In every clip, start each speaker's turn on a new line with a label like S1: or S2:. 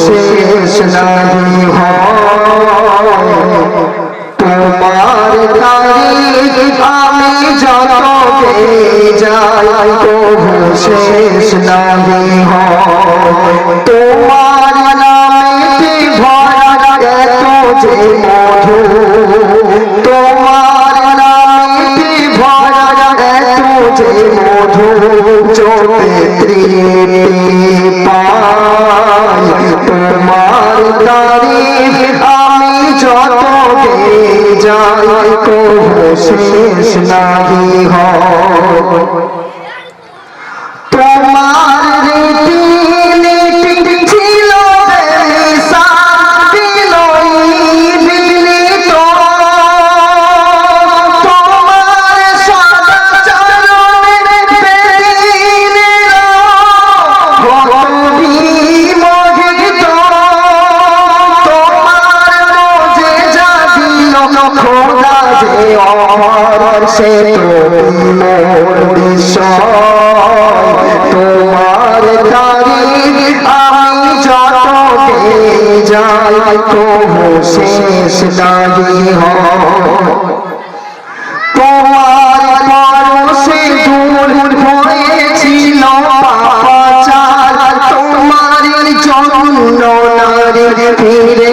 S1: শেষ নাহি তোমার তারিখ আমি জগতে যাই তো শেষ নাহি তোমার তারিফ আমি যত যাই তো শেষ নাহি হয়। অমর সে তোমার তারিখ আমি যত যাই তবু শেষ হয়। তোমার পরশে দূর হয়েছিল পাপাচার। তোমার ফিরে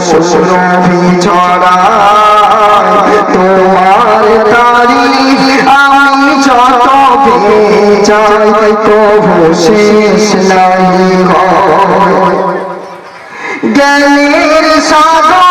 S1: সুরভি ছড়া তোমার তারিখ আমি যত পেয়ে যাই কবু শেষ নাই জ্ঞানের সাগর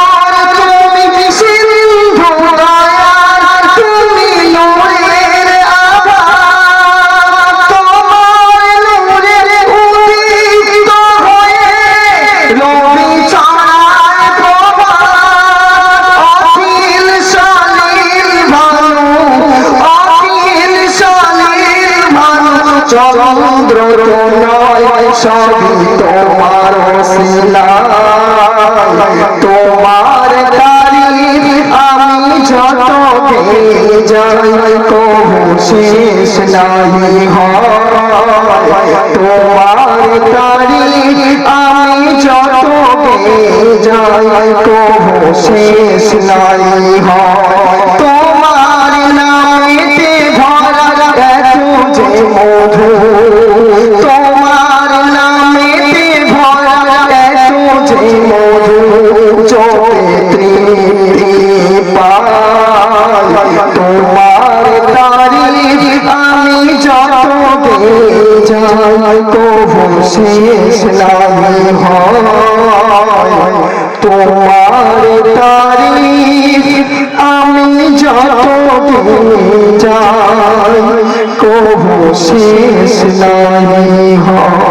S1: চন্দ্র সবই তোমার তোমার তারিফ আমি যত যাই কবু শেষ নাই হয় তোমার তারিফ আমি যত যাই কবু শেষ নাই হয়। কবু শেষ নাই হয়। তোমার তারিফ আমি যত যাই কবু শেষ নাই হয়।